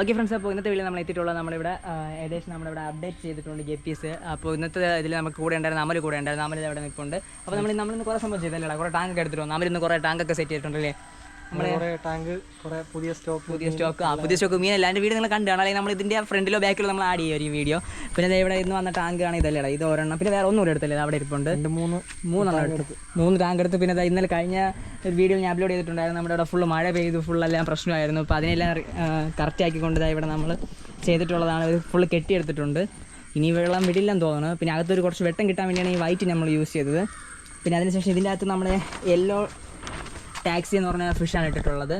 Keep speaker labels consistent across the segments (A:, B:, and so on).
A: Okay friends അപ്പോൾ ഇന്നത്തെ വീട്ടിൽ നമ്മൾ എത്തിയിട്ടുള്ള നമ്മളിവിടെ ഏകദേശം നമ്മളിവിടെ അപ്ഡേറ്റ് ചെയ്തിട്ടുണ്ട് ജെ പി എസ് അപ്പോൾ ഇന്നത്തെ ഇതിൽ നമുക്ക് കൂടെ ഉണ്ടായിരുന്ന അമൽ കൂടെ ഉണ്ടായിരുന്നു. അമൽ അവിടെ നിൽപ്പുണ്ട്. അപ്പോൾ നമ്മൾ നമ്മളിന്ന് കുറേ സംഭവം ചെയ്തല്ലേ കുറേ ടാങ്ക് എടുത്തിട്ടുണ്ട് നമ്മൾ ഇന്ന് കുറേ ടാങ്കൊക്കെ സെറ്റ് ചെയ്തിട്ടുണ്ടല്ലേ നമ്മളെ
B: കുറെ ടാങ്ക് കുറെ പുതിയ സ്റ്റോക്ക്
A: പുതിയ സ്റ്റോക്ക് ആ പുതിയ സ്റ്റോക്ക് മീനല്ല എന്റെ വീട് നിങ്ങൾ കണ്ടാണ് അല്ലെങ്കിൽ നമ്മൾ ഇതിന്റെ ഫ്രണ്ടിലോ ബാക്കിലോ നമ്മൾ ആഡ് ചെയ്യും ഈ വീഡിയോ പിന്നെ ഇവിടെ ഇന്ന് വന്ന ടാങ്ക് ആണ് ഇതല്ലേ ഇത് ഒരെണ്ണം. പിന്നെ വേറെ ഒന്നും കൂടെ എടുത്തല്ലേ. അവിടെ ഇരിപ്പുണ്ട്.
B: മൂന്ന്
A: മൂന്നെണ്ണം എടുത്ത്. മൂന്ന് ടാങ്ക് എടുത്ത്. പിന്നെ ഇന്നലെ കഴിഞ്ഞ വീഡിയോ ഞാൻ അപ്ലോഡ് ചെയ്തിട്ടുണ്ടായിരുന്നു. നമ്മുടെ ഇവിടെ ഫുള്ള് മഴ പെയ്തു. ഫുള്ളെല്ലാം പ്രശ്നമായിരുന്നു. അപ്പോൾ അതിനെല്ലാം കറക്റ്റ് ആക്കിക്കൊണ്ട് കൊണ്ടതായി ഇവിടെ നമ്മൾ ചെയ്തിട്ടുള്ളതാണ്. ഫുൾ കെട്ടിയെടുത്തിട്ടുണ്ട് ഇനി വെള്ളം വിടില്ലെന്ന് തോന്നുന്നു. പിന്നെ അകത്തൊരു കുറച്ച് വെട്ടം കിട്ടാൻ വേണ്ടിയാണ് ഈ വൈറ്റ് നമ്മൾ യൂസ് ചെയ്തത്. പിന്നെ അതിനുശേഷം ഇതിന്റെ അകത്ത് നമ്മുടെ യെല്ലോ ടാക്സി എന്ന് പറഞ്ഞ ഫിഷാണ് ഇട്ടിട്ടുള്ളത്.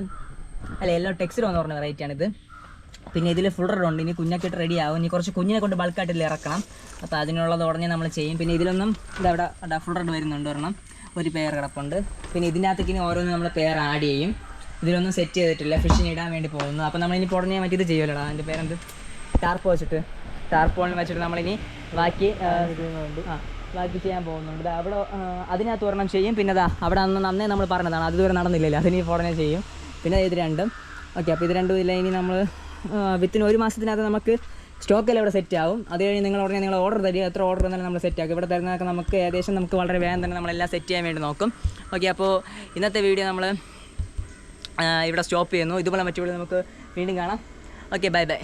A: അല്ല യെല്ലോ ടെക്സിലോ എന്ന് പറഞ്ഞ വെറൈറ്റി ആണിത്. പിന്നെ ഇതിൽ ഫുൾ റെഡ് ഉണ്ട്. ഇനി കുഞ്ഞൊക്കെ റെഡി ആവും. ഇനി കുറച്ച് കുഞ്ഞിനെ കൊണ്ട് ബൾക്കായിട്ട് ഇറക്കണം. അപ്പോൾ അതിനുള്ളത് ഉടനെ നമ്മൾ ചെയ്യും. പിന്നെ ഇതിലൊന്നും ഇതവിടെ ഫുൾ റെഡ് വരുന്നുണ്ട് ഒരെണ്ണം. ഒരു പെയർ കിടപ്പുണ്ട്. പിന്നെ ഇതിനകത്തേക്ക് ഇനി ഓരോന്നും നമ്മൾ പെയർ ആഡ് ചെയ്യും. ഇതിലൊന്നും സെറ്റ് ചെയ്തിട്ടില്ല. ഫിഷിന് ഇടാൻ വേണ്ടി പോകുന്നു അപ്പോൾ നമ്മളിനി ഉടനെ മറ്റേത് ചെയ്യുമല്ലോടാ അതിന്റെ പേരെന്ത്? ടാർപ്പ് വെച്ചിട്ട്. ടാർപ്പോളിന് വെച്ചിട്ട് നമ്മളിനി ബാക്കി ആ ബാക്കി ചെയ്യാൻ പോകുന്നുണ്ട്. അവിടെ അതിനകത്ത് ഒരെണ്ണം ചെയ്യും. പിന്നെ അതാ അവിടെ അന്ന് നന്നേ നമ്മൾ പറഞ്ഞതാണ്. അത് ഇതുവരെ നടന്നില്ലല്ലോ. അതിന് ഉടനെ ചെയ്യും. പിന്നെ ഇത് രണ്ടും. ഓക്കെ അപ്പോൾ ഇത് രണ്ടും ഇല്ല ഇനി നമ്മൾ വിത്തിന് ഒരു മാസത്തിനകത്ത് നമുക്ക് സ്റ്റോക്കെല്ലാം ഇവിടെ സെറ്റ് ആവും. അത് കഴിഞ്ഞ് നിങ്ങൾ ഉടനെ നിങ്ങൾ ഓർഡർ തരിക. എത്ര ഓർഡർ തന്നെ നമ്മൾ സെറ്റ് ആക്കും. ഇവിടെ തരുന്നതൊക്കെ നമുക്ക് ഏകദേശം നമുക്ക് വളരെ വേഗം തന്നെ നമ്മളെല്ലാം സെറ്റ് ചെയ്യാൻ വേണ്ടി നോക്കും. ഓക്കെ അപ്പോൾ ഇന്നത്തെ വീഡിയോ നമ്മൾ ഇവിടെ സ്റ്റോപ്പ് ചെയ്യുന്നു. ഇതുപോലെ മറ്റു നമുക്ക് വീണ്ടും കാണാം. Okay bye bye